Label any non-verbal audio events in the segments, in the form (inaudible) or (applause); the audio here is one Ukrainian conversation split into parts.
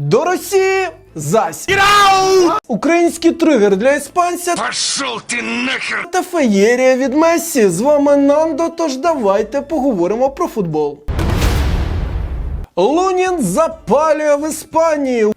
До Росії зась. Український тригер для іспанця Пошел ти нахер! та феєрія від Месі. З вами Нандо, тож давайте поговоримо про футбол. Лунін запалює в Іспанії.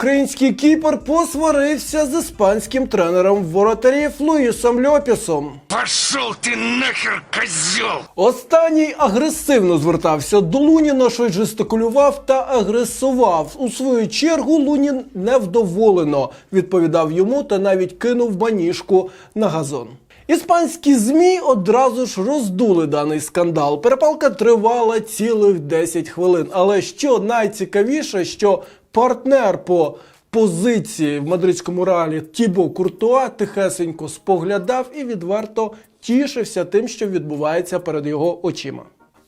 Український кіпер посварився з іспанським тренером воротарів Луїсом Льопісом. Пошел ты нахер, козел! Останній агресивно звертався до Луніна, що жестикулював та агресував. У свою чергу Лунін невдоволено відповідав йому та навіть кинув маніжку на газон. Іспанські ЗМІ одразу ж роздули даний скандал. Перепалка тривала цілих 10 хвилин. Але що найцікавіше, що партнер по позиції в мадридському реалі Тібо Куртуа тихесенько споглядав і відверто тішився тим, що відбувається перед його очима.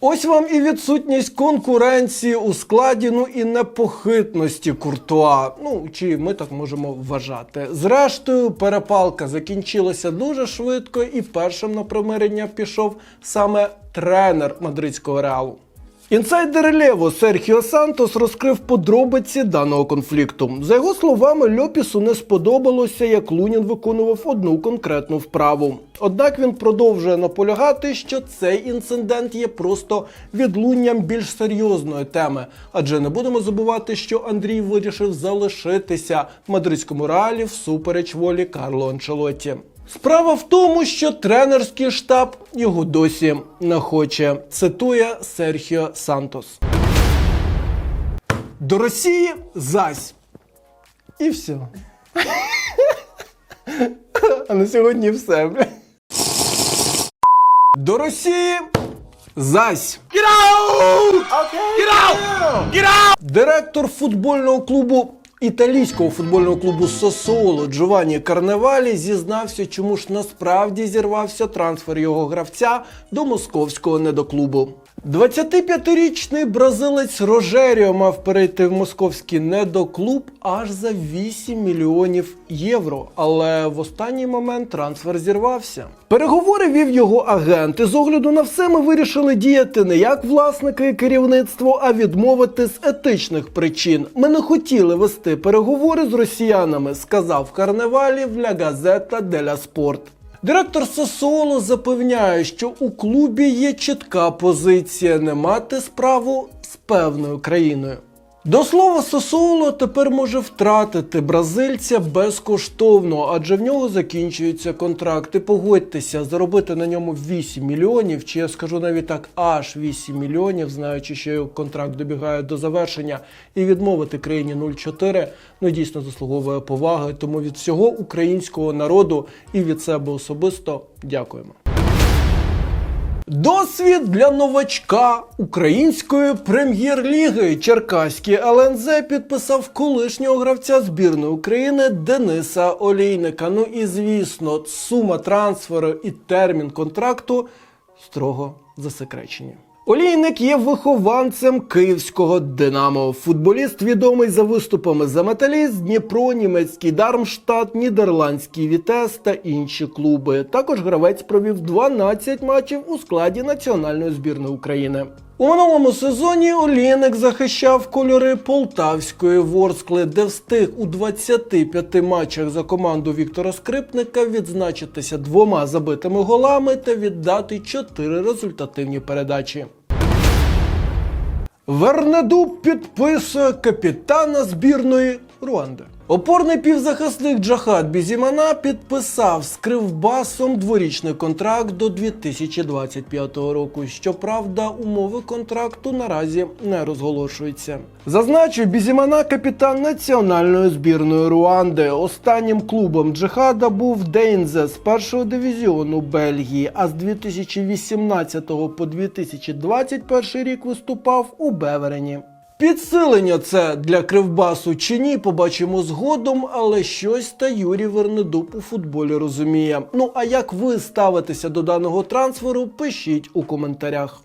Ось вам і відсутність конкуренції у складі, ну і непохитності Куртуа. Ну чи ми так можемо вважати. Зрештою, перепалка закінчилася дуже швидко, і першим на примирення пішов саме тренер мадридського реалу. Інсайдер Лево Серхіо Сантос розкрив подробиці даного конфлікту. За його словами, Льопісу не сподобалося, як Лунін виконував одну конкретну вправу. Однак він продовжує наполягати, що цей інцидент є просто відлунням більш серйозної теми. Адже не будемо забувати, що Андрій вирішив залишитися в мадридському реалі всупереч волі Карло Анчелотті. Справа в тому, що тренерський штаб його досі не хоче. Цитує Серхіо Сантос. До Росії зась. І все. (laughs) А на сьогодні все. До Росії зась. Директор футбольного клубу італійського футбольного клубу Сосоло Джованні Карневалі зізнався, чому ж насправді зірвався трансфер його гравця до московського недоклубу. 25-річний бразилець Рожеріо мав перейти в московський недоклуб аж за 8 мільйонів євро. Але в останній момент трансфер зірвався. Переговори вів його агент. І з огляду на все ми вирішили діяти не як власники і керівництво, а відмовити з етичних причин. Ми не хотіли вести переговори з росіянами, сказав Карневалі в Ля Газета деля Спорт. Директор Сосоло запевняє, що у клубі є чітка позиція не мати справу з певною країною. До слова, Сосоло тепер може втратити бразильця безкоштовно, адже в нього закінчується контракт. І погодьтеся, заробити на ньому 8 мільйонів, чи я скажу навіть так, аж 8 мільйонів, знаючи, що його контракт добігає до завершення, і відмовити країні 0,4, ну дійсно заслуговує поваги. Тому від всього українського народу і від себе особисто дякуємо. Досвід для новачка української прем'єр-ліги. Черкаський ЛНЗ підписав колишнього гравця збірної України Дениса Олійника. Ну і звісно, сума трансферу і термін контракту строго засекречені. Олійник є вихованцем київського Динамо. Футболіст відомий за виступами за Металіст, Дніпро, німецький Дармштадт, нідерландський Вітес та інші клуби. Також гравець провів 12 матчів у складі національної збірної України. У минулому сезоні Олійник захищав кольори Полтавської Ворскли, де встиг у 25 матчах за команду Віктора Скрипника відзначитися двома забитими голами та віддати 4 результативні передачі. Вернеду підписує капітана збірної Руанди. Опорний півзахисник Джахат Бізімана підписав з Кривбасом дворічний контракт до 2025 року. Щоправда, умови контракту наразі не розголошуються. Зазначу, Бізімана капітан національної збірної Руанди. Останнім клубом Джихада був Дейнзе з першого дивізіону Бельгії, а з 2018 по 2021 рік виступав у Беверені. Підсилення це для Кривбасу чи ні, побачимо згодом, але щось та Юрій Вернедуб у футболі розуміє. Ну а як ви ставитеся до даного трансферу, пишіть у коментарях.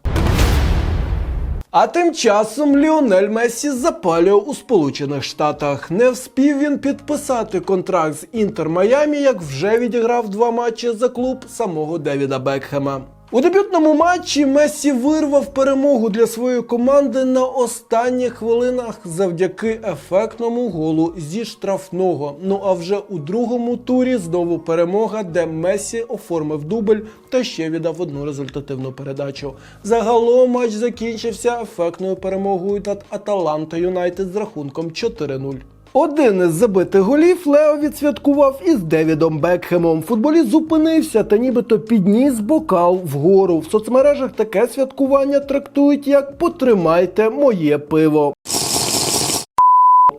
А тим часом Ліонель Мессі запалює у Сполучених Штатах. Не вспів він підписати контракт з Інтер Майамі, як вже відіграв два матчі за клуб самого Девіда Бекхема. У дебютному матчі Мессі вирвав перемогу для своєї команди на останніх хвилинах завдяки ефектному голу зі штрафного. Ну а вже у другому турі знову перемога, де Мессі оформив дубль та ще віддав одну результативну передачу. Загалом матч закінчився ефектною перемогою над Аталанта Юнайтед з рахунком 4-0. Один із забитих голів Лео відсвяткував із Девідом Бекхемом. Футболіст зупинився та нібито підніс бокал вгору. В соцмережах таке святкування трактують як потримайте моє пиво.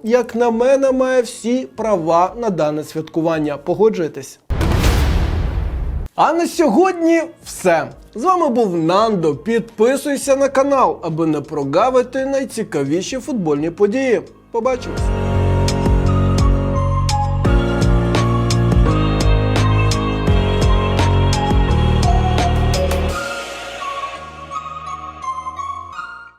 Як на мене, має всі права на дане святкування. Погоджуєтесь? А на сьогодні все. З вами був Нандо. Підписуйся на канал, аби не прогавити найцікавіші футбольні події. Побачимось!